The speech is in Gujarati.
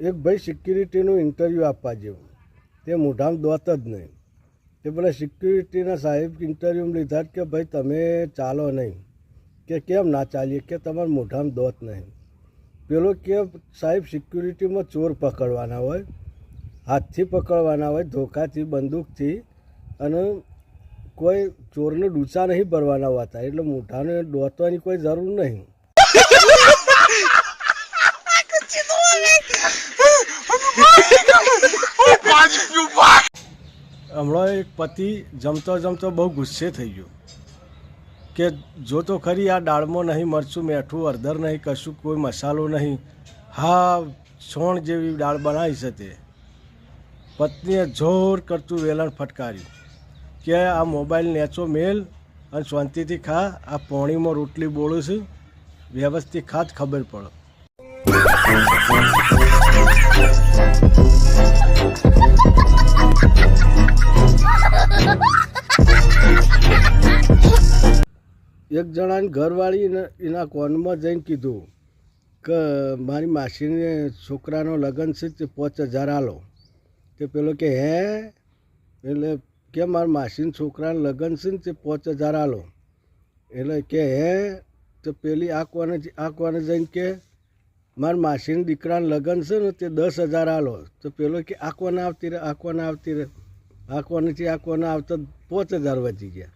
એક ભાઈ સિક્યુરિટીનું ઇન્ટરવ્યૂ આપવા જેવું. તે મોઢામ દોત જ નહીં. તે પેલા સિક્યુરિટીના સાહેબ ઇન્ટરવ્યૂમાં લીધા કે ભાઈ તમે ચાલો નહીં. કે કેમ ના ચાલીએ? કે તમારા મોઢામાં દોત નહીં. પેલો કે સાહેબ સિક્યુરિટીમાં ચોર પકડવાના હોય, હાથથી પકડવાના હોય, ધોકાથી, બંદૂકથી અને કોઈ ચોરને ડૂચા નહીં ભરવાના હોતા. એટલે મોઢાને દોતવાની કોઈ જરૂર નહીં. હમણાં એક પતિ જમતો જમતો બહુ ગુસ્સે થઈ ગયો કે જો તો ખરી આ દાળમાં નહીં મરચું, મેઠું, હળદર નહીં, કશું, કોઈ મસાલો નહીં. હા, છોણ જેવી દાળ બનાવી છે તે. પત્નીએ જોર કરતું વેલણ ફટકાર્યું કે આ મોબાઈલ નેચો મેલ અને શાંતિથી ખા. આ પોણીમાં રોટલી બોળું છું. વ્યવસ્થિત ખાત ખબર પડે. એક જણાની ઘરવાળી એના કોનમાં જઈને કીધું કે મારી માસીને છોકરાનો લગ્ન છે તે પાંચ હજાર આલો. તે પેલો કે, હે? એટલે કે મારા માસીના છોકરાનું લગ્ન છે ને તે પાંચ હજાર આલો. એટલે કે, હે? તો પેલી આ કોને આ કોને જઈને કે, મારા માસીના દીકરાનું લગ્ન છે ને તે દસ હજાર આલો. તો પેલો કે, આ કોને આવતી રહે આ કોને આવતી રહે આ કોનેથી આ કોને આવતા? પાંચ હજાર વધી ગયા.